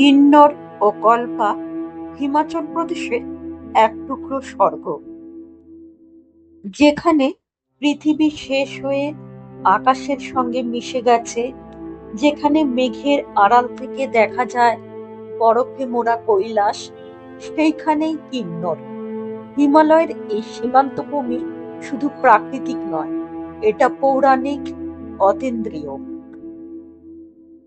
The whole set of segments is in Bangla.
কিন্নর ও কল্পা হিমাচল প্রদেশের এক টুকরো স্বর্গ। যেখানে পৃথিবী শেষ হয়ে আকাশের সঙ্গে মিশে গেছে, যেখানে মেঘের আড়াল থেকে দেখা যায় বরফে মোড়া কৈলাস, সেইখানেই কিন্নর। হিমালয়ের এই সীমান্ত ভূমি শুধু প্রাকৃতিক নয়, এটা পৌরাণিক, অতীন্দ্রিয়।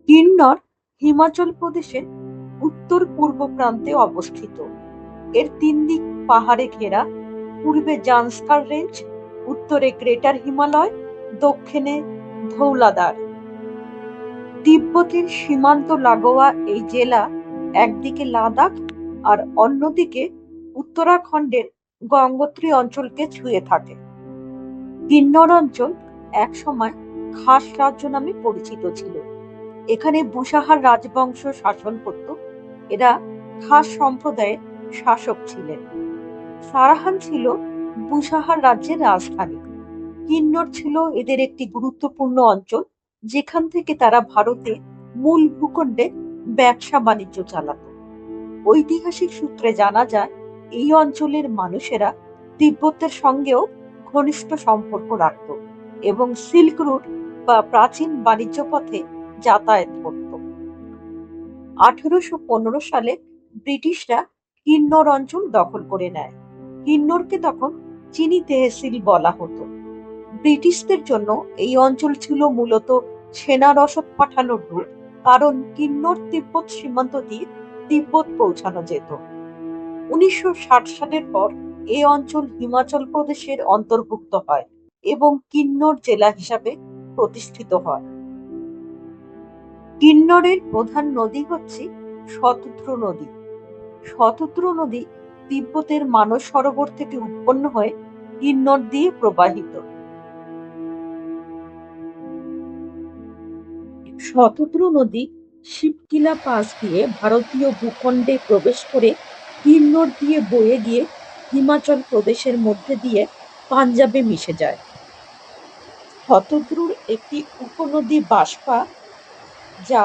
কিন্নর হিমাচল প্রদেশের উত্তর পূর্ব প্রান্তে অবস্থিত। এর তিন দিক পাহাড়ে ঘেরা। পূর্বে জান্সকার রেঞ্জ, উত্তরে গ্রেটার হিমালয়, দক্ষিণে ধৌলাদার। তিব্বতের সীমান্ত লাগোয়া এই জেলা একদিকে লাদাখ আর অন্যদিকে উত্তরাখণ্ডের গঙ্গোত্রী অঞ্চলকে ছুঁয়ে থাকে। কিন্নর অঞ্চল একসময় খাস রাজ্য নামে পরিচিত ছিল। এখানে বুসাহার রাজবংশ শাসন করত। এরা খাস সম্প্রদায়ের শাসক ছিলেন। সারাহান ছিল বুসাহার রাজ্যের রাজধানী। কিন্নর ছিল এদের একটি গুরুত্বপূর্ণ অঞ্চল, যেখান থেকে তারা ভারতে মূল ভূখণ্ডে ব্যবসা বাণিজ্য চালাত। ঐতিহাসিক সূত্রে জানা যায়, এই অঞ্চলের মানুষেরা তিব্বতের সঙ্গেও ঘনিষ্ঠ সম্পর্ক রাখত এবং সিল্ক রুট বা প্রাচীন বাণিজ্য পথে যাতায়াত করত। আঠারোশো পনেরো সালে ব্রিটিশরা কিন্নর অঞ্চল দখল করে নেয়। কিন্নরকে তখন চিনি তেহসিল বলা হতো। ব্রিটিশদের জন্য এই অঞ্চল ছিল মূলত সেনা রসদ পাঠানোর রুট কারণ কিন্নর তিব্বত সীমান্ত দিয়ে তিব্বত পৌঁছানো যেত। উনিশশো ষাট সালের পর এই অঞ্চল হিমাচল প্রদেশের অন্তর্ভুক্ত হয় এবং কিন্নর জেলা হিসাবে প্রতিষ্ঠিত হয়। কিন্নরের প্রধান নদী হচ্ছে শতদ্র নদী। শতদ্র নদী তিব্বতের মানস সরোবর থেকে উৎপন্ন হয়ে কিন্নর দিয়ে প্রবাহিত। শতদ্র নদী শিবকিলা পাস দিয়ে ভারতীয় ভূখণ্ডে প্রবেশ করে কিন্নর দিয়ে বয়ে গিয়ে হিমাচল প্রদেশের মধ্যে দিয়ে পাঞ্জাবে মিশে যায়। শতদ্রুর একটি উপনদী বাষ্পা যা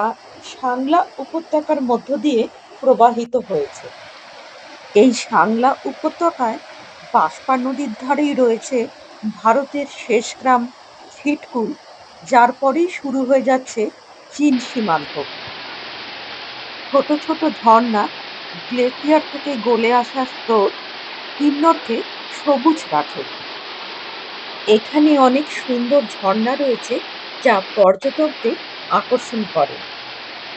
সাংলা উপত্যকার মধ্য দিয়ে প্রবাহিত হয়েছে। এই সাংলা উপত্যকায় বাষ্পা নদীর ধারেই রয়েছে ভারতের শেষ গ্রাম ছিটকুল, যার পরেই শুরু হয়ে যাচ্ছে চীন সীমান্ত। ছোট ছোট ঝর্ণা গ্লেসিয়ার থেকে গলে আসা স্রোত কিন্নরকে সবুজ রাখে এখানে অনেক সুন্দর ঝর্ণা রয়েছে যা পর্যটকদের আকর্ষণ করে।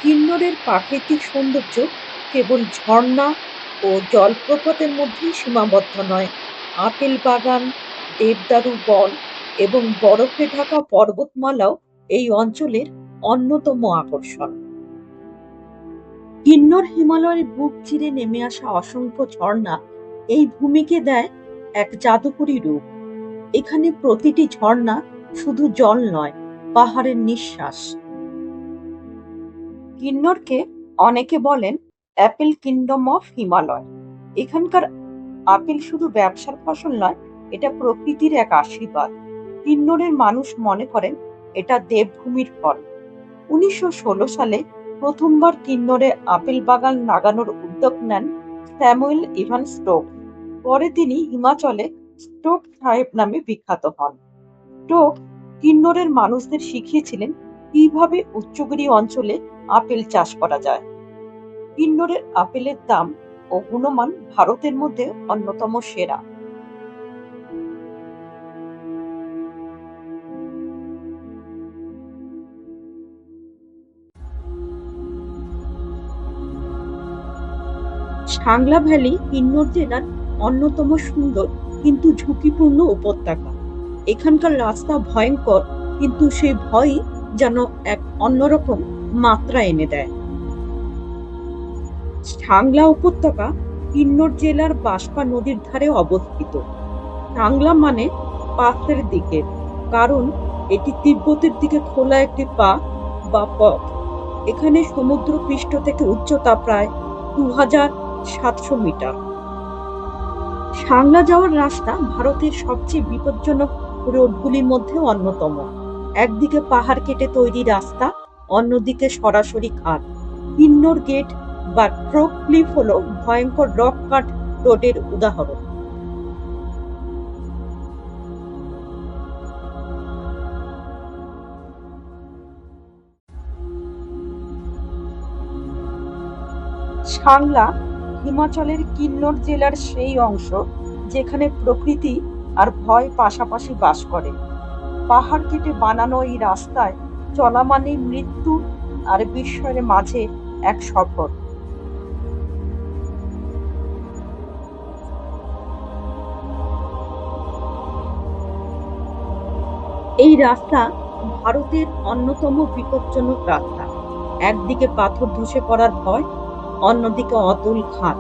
কিন্নরের প্রাকৃতিক সৌন্দর্য কেবল ঝর্ণা ও জলপ্রপাতের মধ্যেই সীমাবদ্ধ নয়। আপেল বাগান দেবদারু বন এবং বরফে ঢাকা পর্বতমালাও এই অঞ্চলের অন্যতম আকর্ষণ। কিন্নর হিমালয়ের বুক চিরে নেমে আসা অসংখ্য ঝর্ণা এই ভূমিকে দেয় এক জাদুকরী রূপ। এখানে প্রতিটি ঝর্ণা শুধু জল নয়, পাহাড়ের নিঃশ্বাস। কিন্নরকে অনেকে বলেন অ্যাপেল কিংডম অফ হিমালয়। এখানকার আপেল শুধু ব্যবসার ফসল নয়, এটা প্রকৃতির এক আশীর্বাদ। কিন্নরের মানুষ মনে করেন এটা দেবভূমির ফল। উনিশশো ষোলো সালে প্রথমবার কিন্নরে আপেল বাগান লাগানোর উদ্যোগ নেন স্যামুয়েল ইভান স্টোক। পরে তিনি হিমাচলে স্টোক সাহেব নামে বিখ্যাত হন। স্টোক কিন্নরের মানুষদের শিখিয়েছিলেন কীভাবে উচ্চগিরি অঞ্চলে আপেল চাষ করা যায়। কিন্নরের আপেলের দাম ও গুণমান ভারতের মধ্যে অন্যতম সেরা। সাংলা ভ্যালি কিন্নর জেলার অন্যতম সুন্দর কিন্তু ঝুঁকিপূর্ণ উপত্যকা। এখানকার রাস্তা ভয়ঙ্কর, কিন্তু সেই ভয়ই যেন এক অন্যরকম। মাত্রা এনে দেয়। সাংলা উপত্যকা কিন্নর জেলার বাসপা নদীর ধারে অবস্থিত। সাংলা মানে পাশের দিকে, কারণ এটি তিব্বতের দিকে খোলা একটি পা বা পথ। এখানে সমুদ্র পৃষ্ঠ থেকে উচ্চতা প্রায় দু হাজার সাতশো মিটার। সাংলা যাওয়ার রাস্তা ভারতের সবচেয়ে বিপজ্জনক রোডগুলির মধ্যে অন্যতম। একদিকে পাহাড় কেটে তৈরি রাস্তা অন্যদিকে সরাসরি ঘাট। কিন্নর গেট বা ট্রোক ক্লিফ হলো ভয়ঙ্কর রক কাট রোডের উদাহরণ। সাংলা হিমাচলের কিন্নর জেলার সেই অংশ যেখানে প্রকৃতি আর ভয় পাশাপাশি বাস করে। পাহাড় কেটে বানানো এই রাস্তায় চলা মানে মৃত্যু আর বিস্ময়ের মাঝে এক সফর এই রাস্তা ভারতের অন্যতম বিপজ্জনক রাস্তা। একদিকে পাথর ধসে পড়ার ভয়, অন্যদিকে অতুল খাত।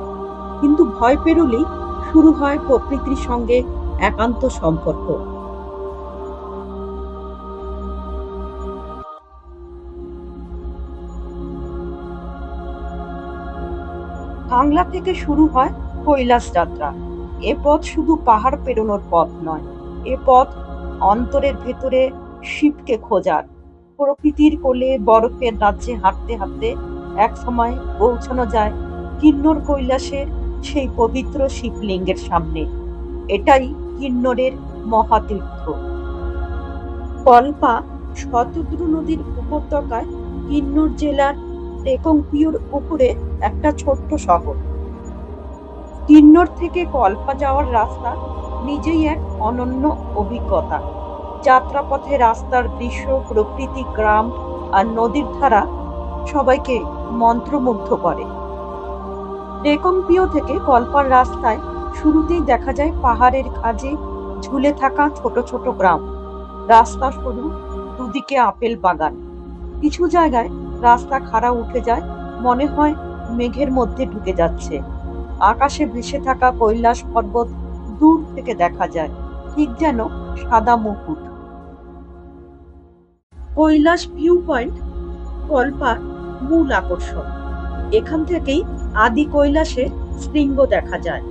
কিন্তু ভয় পেরোলেই শুরু হয় প্রকৃতির সঙ্গে একান্ত সম্পর্ক। কাংলা থেকে শুরু হয় কৈলাস যাত্রা। এ পথ শুধু পাহাড় পেরোনোর পথ নয়, এ পথ অন্তরের ভেতরে শিবকে খোঁজার। প্রকৃতির কোলে বরফের রাজ্যে হাঁটতে হাঁটতে এক সময় পৌঁছানো যায় কিন্নর কৈলাসের সেই পবিত্র শিবলিঙ্গের সামনে। এটাই কিন্নরের মহাতীর্থ। কল্পা শতদ্রু নদীর উপত্যকায় কিন্নর জেলার টেকংপিওর উপরে একটা ছোট্ট শহর। কিন্নর থেকে কল্পা যাওয়ার রাস্তা নিজেই এক অনন্য অভিজ্ঞতা। যাত্রাপথে রাস্তার দৃশ্য, প্রকৃতি, গ্রাম আর নদীর ধারা সবাইকে মন্ত্রমুগ্ধ করে। রেকমপিও থেকে কল্পার রাস্তায় শুরুতেই দেখা যায় পাহাড়ের কাজে ঝুলে থাকা ছোট ছোট গ্রাম। রাস্তা সরু দুদিকে আপেল বাগান। কিছু জায়গায় রাস্তা খাড়া উঠে যায়, মনে হয় মেঘের মধ্যে ঢুকে যাচ্ছে। আকাশে ভেসে থাকা কৈলাস পর্বত দূর থেকে দেখা যায়, ঠিক যেন সাদা মুকুট। কৈলাস ভিউ পয়েন্ট কল্পার মূল আকর্ষণ। এখান থেকেই আদি কৈলাসে শৃঙ্গ দেখা যায়।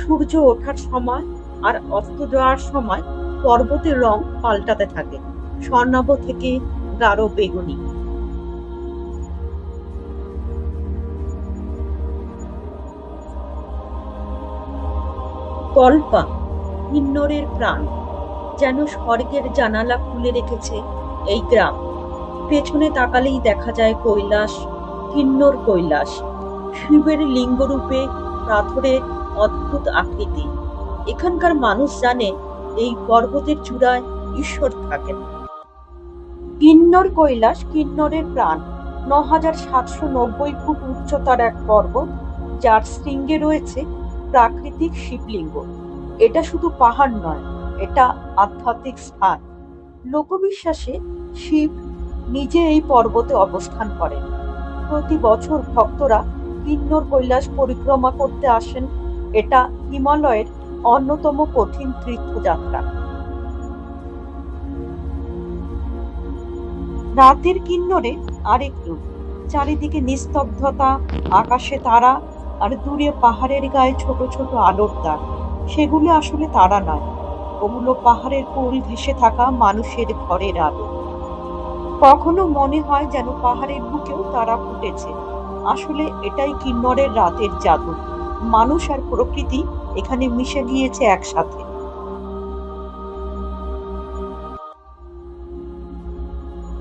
সূর্য ওঠার সময় আর অস্ত যাওয়ার সময় পর্বতের রং পাল্টাতে থাকে। স্বর্ণাভ থেকে গাঢ় বেগুনি। কল্পা কিন্নরের প্রাণ, যেন স্বর্গের জানালা খুলে রেখেছে এই গ্রাম। পেছনে তাকালেই দেখা যায় কৈলাস, কিন্নর কৈলাস, শিবের লিঙ্গরূপে পাথরের অদ্ভুত আকৃতি। এখানকার মানুষ জানে এই পর্বতের চূড়ায় ঈশ্বর থাকেন। কিন্নর কৈলাস কিন্নরের প্রাণ। ন হাজার সাতশো নব্বই ফুট উচ্চতার এক পর্বত, যার শৃঙ্গে রয়েছে প্রাকৃতিক শিবলিঙ্গ। এটা শুধু পাহাড় নয়, এটা আধ্যাত্মিক স্থান। লোকবিশ্বাসে শিব নিজে এই পর্বতে অবস্থান করেন। প্রতি বছর ভক্তরা কিন্নর কৈলাস পরিক্রমা করতে আসেন। এটা হিমালয়ের অন্যতম কঠিন তীর্থযাত্রা। রাতের কিন্নরে আরেক রূপ, চারিদিকে নিস্তব্ধতা, আকাশে তারা আর দূরে পাহাড়ের গায়ে ছোট ছোট আলোর দাগ সেগুলো আসলে তারা নয়। ওগুলো পাহাড়ের কোল ঘেসে থাকা মানুষের ঘরের আলো। কখনো মনে হয় যেন পাহাড়ের বুকেও তারা ফুটেছে। আসলে এটাই কিন্নরের রাতের জাদু। মানুষ আর প্রকৃতি এখানে মিশে গিয়েছে একসাথে।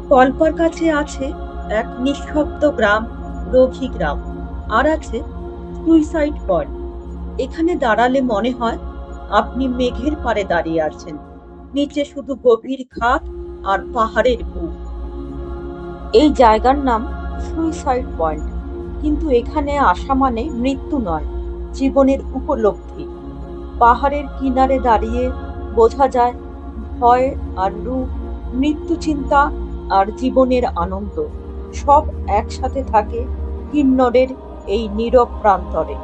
কল্পার কাছে আছে এক নিঃশব্দ গ্রাম রঘি গ্রাম। আর আছে সুইসাইড পয়েন্ট এখানে দাঁড়ালে মনে হয় আপনি মেঘের পারে দাঁড়িয়ে আছেন। নিচে শুধু গভীর খাত আর পাহাড়ের বুক এই জায়গার নাম সুইসাইড পয়েন্ট। কিন্তু এখানে আসা মানে মৃত্যু নয়, জীবনের উপলব্ধি। পাহাড়ের কিনারে দাঁড়িয়ে বোঝা যায় ভয় আর রূপ, মৃত্যু চিন্তা আর জীবনের আনন্দ। সব একসাথে থাকে কিন্নরের এই নীরব প্রান্তরে।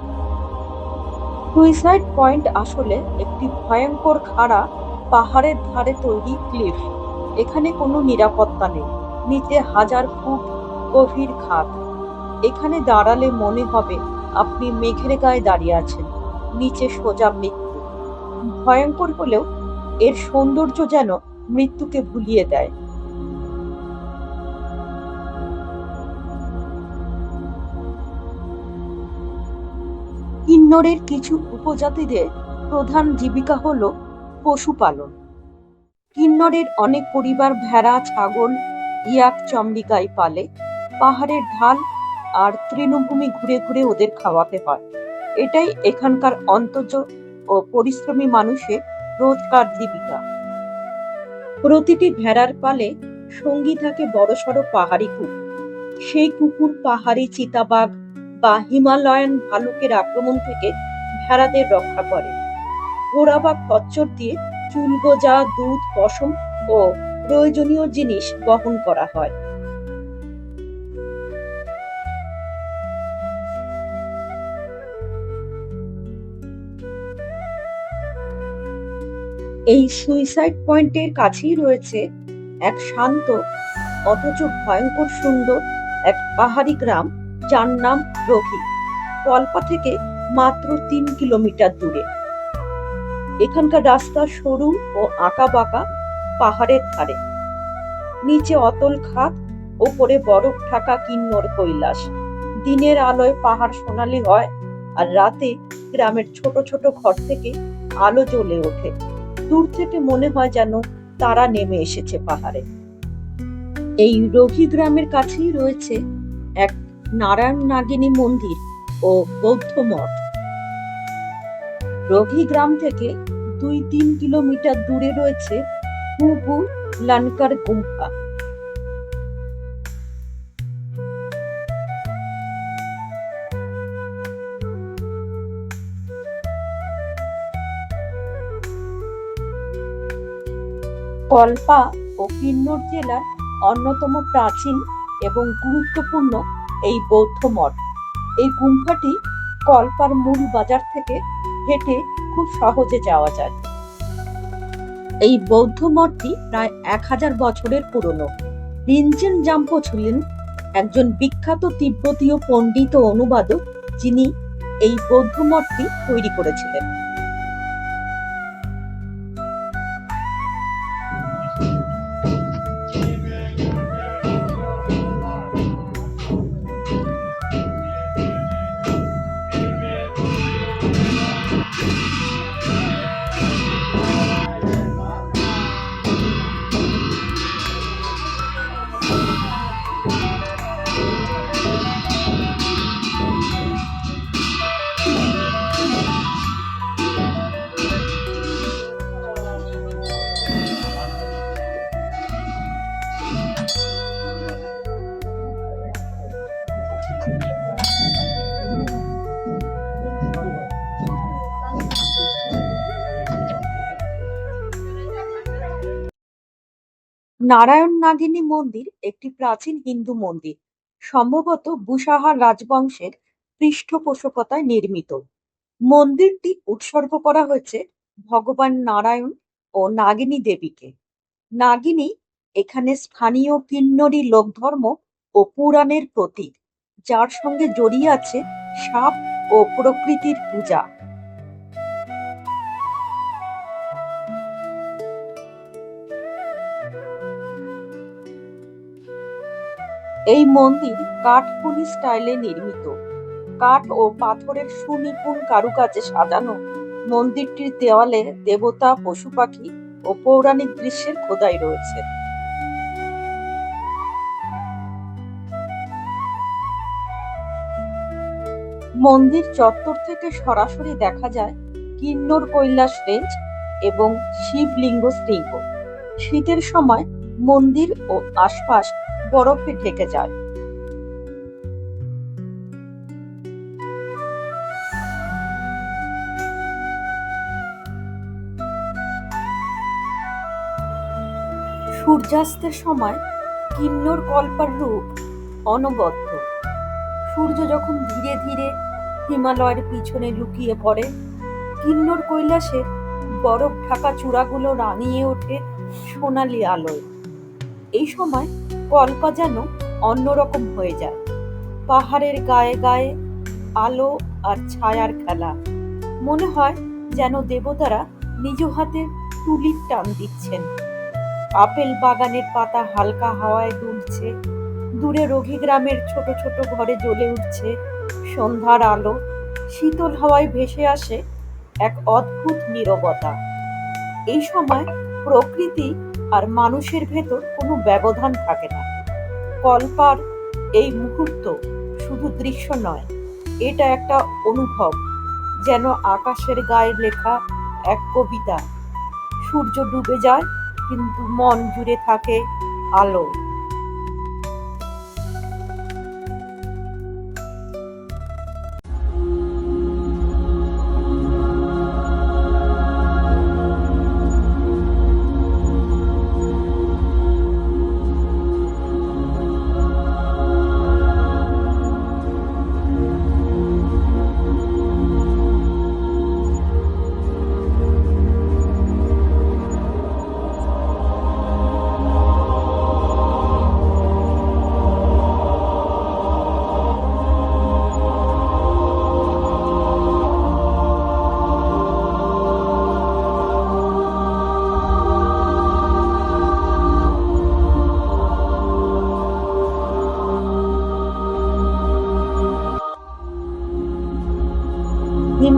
সুইসাইড পয়েন্ট আসলে একটি ভয়ঙ্কর খাড়া পাহাড়ের ধারে তৈরি ক্লিফ। এখানে কোনো নিরাপত্তা নেই। নিচে হাজার ফুট গভীর খাত এখানে দাঁড়ালে মনে হবে আপনি মেঘের গায়ে দাঁড়িয়ে আছেন। নিচে সোজা মৃত্যু। ভয়ঙ্কর হলেও এর সৌন্দর্য যেন মৃত্যুকে ভুলিয়ে দেয়। কিন্নরের কিছু উপজাতিদের প্রধান জীবিকা হল পশুপালন। কিন্নরের অনেক পরিবার ভেড়া, ছাগল, ইয়াক চম্বিকাই পালে। পাহাড়ের ঢাল আর তৃণভূমি ঘুরে ঘুরে ওদের খাওয়াতে হয়। এটাই এখানকার অন্তজ ও পরিশ্রমী মানুষের রোজকার জীবিকা। প্রতিটি ভেড়ার পালে সঙ্গী থাকে বড়সড় পাহাড়ি কুকুর। সেই কুকুর পাহাড়ি চিতাবাঘ বা হিমালয়ান ভালুকের আক্রমণ থেকে ভেড়াদের রক্ষা করে। ঘোড়া বা খচ্চর দিয়ে চুল গোজা, দুধ, পশম ও প্রয়োজনীয় জিনিস বহন করা হয়। এই সুইসাইড পয়েন্টের কাছেই রয়েছে এক শান্ত, অথচ ভয়ঙ্কর সুন্দর এক পাহাড়ি গ্রাম। যার নাম রোহি। কল্পা থেকে মাত্র তিন কিলোমিটার দূরে। এখানকার রাস্তা সরু ও আঁকা বাঁকা পাহাড়ের ধারে। নিচে অতল খাত, ওপরে বরফ ঢাকা কিন্নর কৈলাস। দিনের আলোয় পাহাড় সোনালি হয় আর রাতে গ্রামের ছোট ছোট ঘর থেকে আলো জ্বলে ওঠে। দূর থেকে মনে হয় যেন তারা নেমে এসেছে পাহাড়ে। এই রোহি গ্রামের কাছেই রয়েছে এক নারায়ণ নাগিনী মন্দির ও বৌদ্ধ মঠ। রঘি গ্রাম থেকে দুই তিন কিলোমিটার দূরে রয়েছে হুবু লানকার গুম্ফা কল্পা ও কিন্নর জেলার অন্যতম প্রাচীন এবং গুরুত্বপূর্ণ এই বৌদ্ধ মঠ। এই গুম্ফাটি কল্পার মূল বাজার থেকে হেঁটে খুব সহজে যাওয়া যায়। এই বৌদ্ধ মঠটি প্রায় এক হাজার বছরের পুরনো। রিনচেন জাম্পো ছিলেন একজন বিখ্যাত তিব্বতীয় পণ্ডিত অনুবাদক যিনি এই বৌদ্ধ মঠটি তৈরি করেছিলেন। নারায়ণ নাগিনী মন্দির একটি প্রাচীন হিন্দু মন্দির, সম্ভবত বুসাহার রাজবংশের পৃষ্ঠপোষকতায় নির্মিত। মন্দিরটি উৎসর্গ করা হয়েছে ভগবান নারায়ণ ও নাগিনী দেবীকে। নাগিনী এখানে স্থানীয় কিন্নরী লোকধর্ম ও পুরাণের প্রতীক, যার সঙ্গে জড়িয়ে আছে সাপ ও প্রকৃতির পূজা। এই মন্দির কাঠখুনি স্টাইলে নির্মিত। কাঠ ও পাথরের সুনিপুণ কারুকাজে সাজানো মন্দিরটির দেওয়ালে দেবতা পশু পাখি ও পৌরাণিক দৃশ্যের খোদাই রয়েছে। মন্দির চত্বর থেকে সরাসরি দেখা যায় কিন্নর কৈলাস রেঞ্জ এবং শিবলিঙ্গ শৃঙ্গ। শীতের সময় মন্দির ও আশপাশ বরফে ঢেকে যায়। সূর্যাস্তের সময় কিন্নর কল্পার রূপ অনবদ্য। সূর্য যখন ধীরে ধীরে হিমালয়ের পিছনে লুকিয়ে পড়ে, কিন্নর কৈলাসে বরফ ঢাকা চূড়াগুলো রাঙিয়ে ওঠে সোনালি আলোয়। এই সময় কল্পা যেন অন্যরকম হয়ে যায়। পাহাড়ের গায়ে গায়ে, আলো আর ছায়ার খেলা। মনে হয় যেন দেবতারা নিজ হাতে তুলির টান দিচ্ছেন। আপেল বাগানের পাতা হালকা হাওয়ায় দুলছে। দূরে রোগী গ্রামের ছোট ছোট ঘরে জ্বলে উঠছে। সন্ধ্যার আলো শীতল হাওয়ায় ভেসে আসে এক অদ্ভুত নীরবতা। এই সময় প্রকৃতি আর মানুষের ভেতর কোনো ব্যবধান থাকে না। কল্পার এই মুহূর্ত শুধু দৃশ্য নয়, এটা একটা অনুভব, যেন আকাশের গায়ে লেখা এক কবিতা। সূর্য ডুবে যায়, কিন্তু মন জুড়ে থাকে আলো।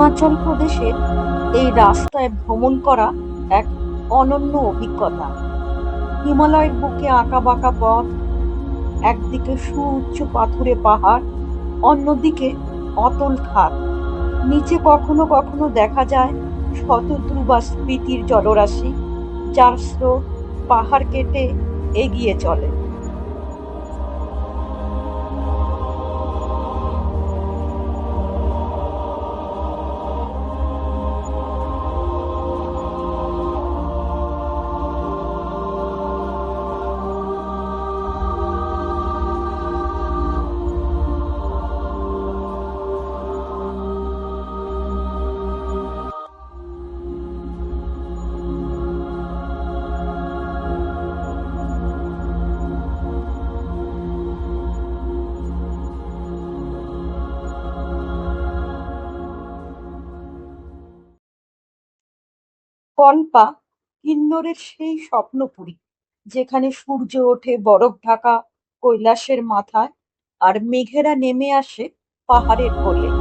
হিমাচল প্রদেশের এই রাস্তায় ভ্রমণ করা এক অনন্য অভিজ্ঞতা। হিমালয়ের বুকে আঁকা বাঁকা পথ, একদিকে সুউচ্চ পাথুরে পাহাড়, অন্যদিকে অতল খাত নিচে কখনো কখনো দেখা যায় শতদ্রু বা স্ফীতির জলরাশি, যার স্রোত পাহাড় কেটে এগিয়ে চলে। কল্পা কিন্নরের সেই স্বপ্নপুরী, যেখানে সূর্য ওঠে বরফ ঢাকা কৈলাসের মাথায় আর মেঘেরা নেমে আসে পাহাড়ের কোলে।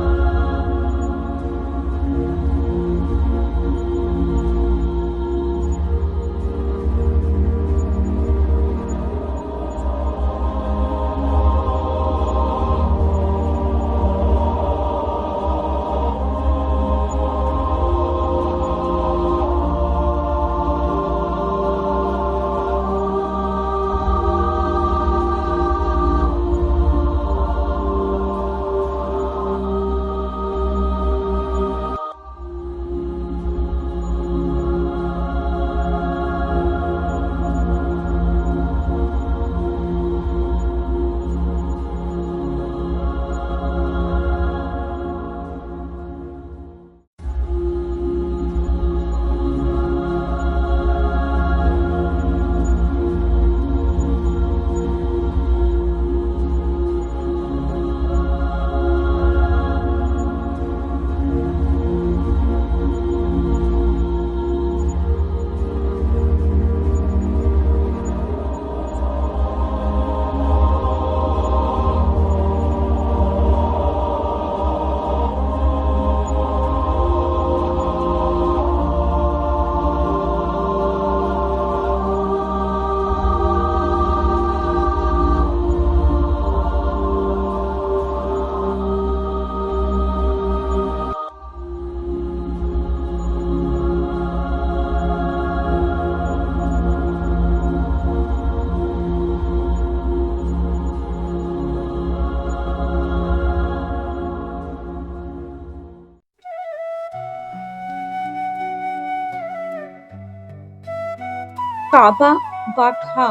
কাবা বা খা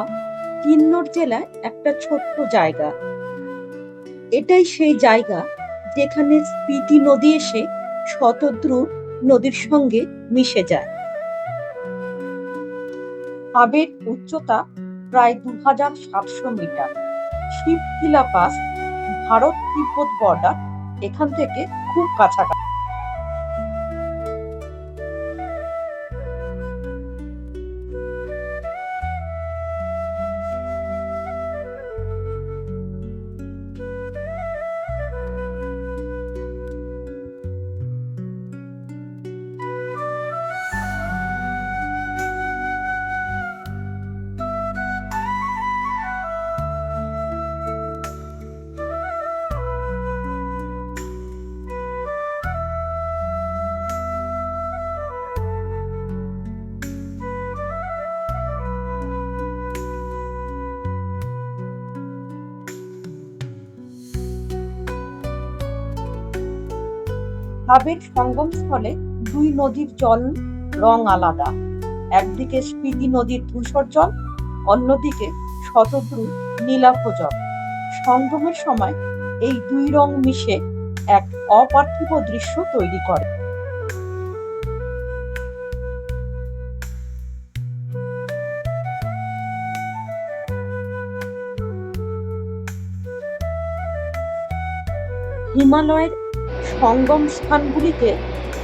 কিন্নর জেলায় একটা ছোট্ট জায়গা। এটাই সেই জায়গা যেখানে স্পিতি নদী এসে শতদ্রু নদীর সঙ্গে মিশে যায়। কাবের উচ্চতা প্রায় দু হাজার সাতশো metre. Shipki La pass Bharat Tibet border এখান থেকে খুব কাছাকাছি। হাবের সঙ্গমস্থলে দুই নদীর জল রং আলাদা। একদিকে স্পিতি নদীর ধূসর জল, অন্যদিকে শতদ্রু নীলাভ জল। সঙ্গমের সময় এই দুই রং মিশে এক অপার্থিব দৃশ্য তৈরি করে। হিমালয়ের সঙ্গম স্থানগুলিকে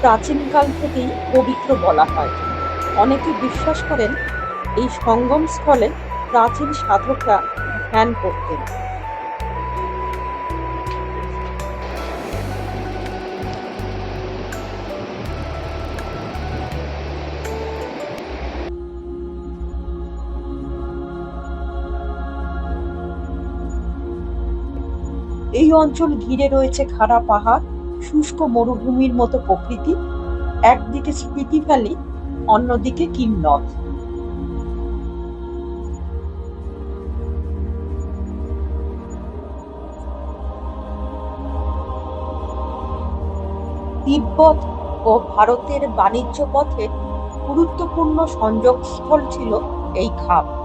প্রাচীনকাল থেকেই পবিত্র বলা হয়। অনেকে বিশ্বাস করেন এই সঙ্গম স্থলে প্রাচীন সাধকরা ধ্যান করতেন। এই অঞ্চল ঘিরে রয়েছে খাড়া পাহাড় শুষ্ক মরুভূমির মতো প্রকৃতি, একদিকে স্পিতি ভ্যালি অন্যদিকে কিন্নর। তিব্বত ও ভারতের বাণিজ্য পথে গুরুত্বপূর্ণ সংযোগস্থল ছিল এই খাপ।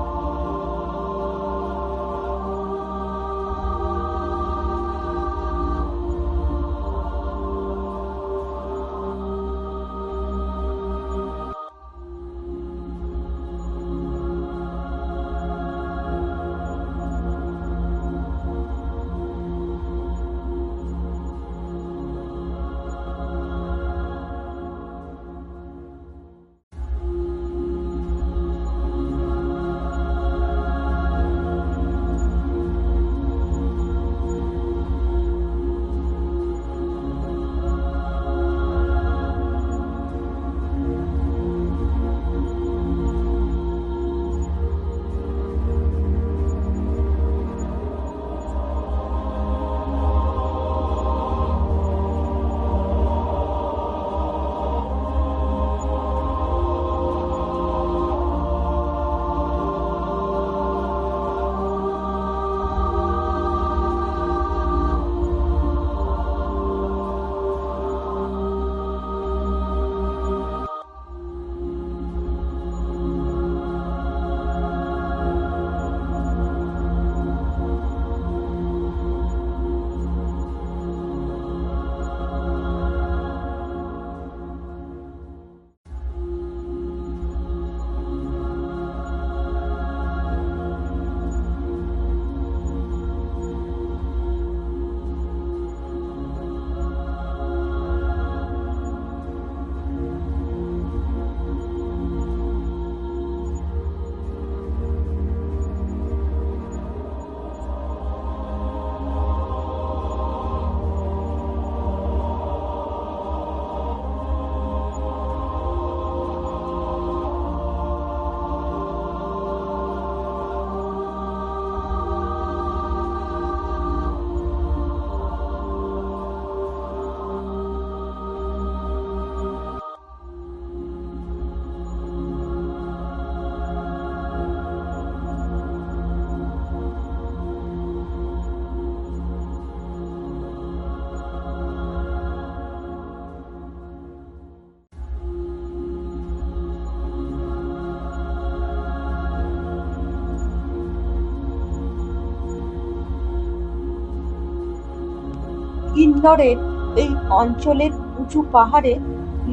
কিন্নরের এই অঞ্চলের উঁচু পাহাড়ে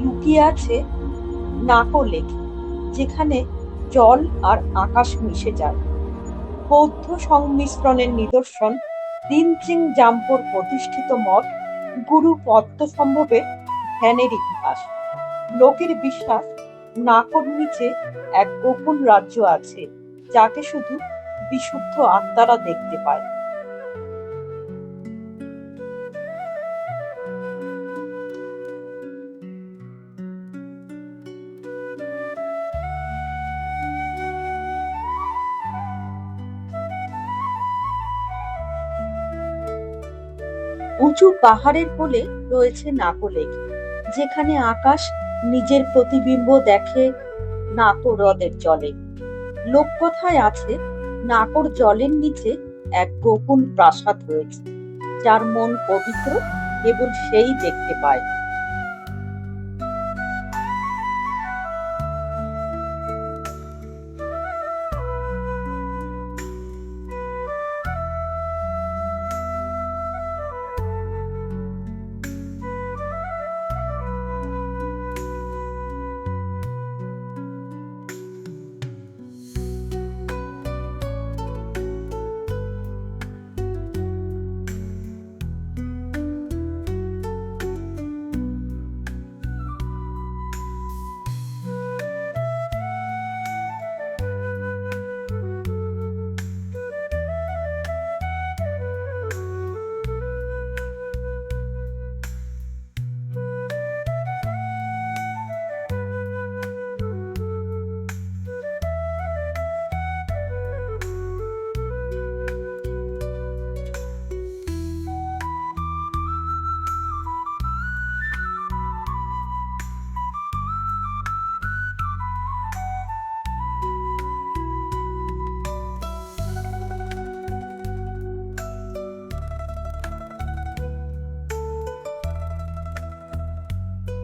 লুকিয়ে আছে নাকো লেক, যেখানে জল আর আকাশ মিশে যায়। বৌদ্ধ সংমিশ্রণের নিদর্শন দিনচিং জাম্পোর প্রতিষ্ঠিত মঠ গুরু পদ্মসম্ভবের ধ্যানের ইতিহাস। লোকের বিশ্বাস, নাকর নিচে এক গোপন রাজ্য আছে, যাকে শুধু বিশুদ্ধ আত্মারা দেখতে পায়। উঁচু পাহাড়ের কোলে রয়েছে নাকো লেক যেখানে আকাশ নিজের প্রতিবিম্ব দেখে নাকো হ্রদের জলে। লোককথায় আছে নাকর জলের নিচে এক গোপন প্রাসাদ রয়েছে, যার মন পবিত্র এবং সেই দেখতে পায়।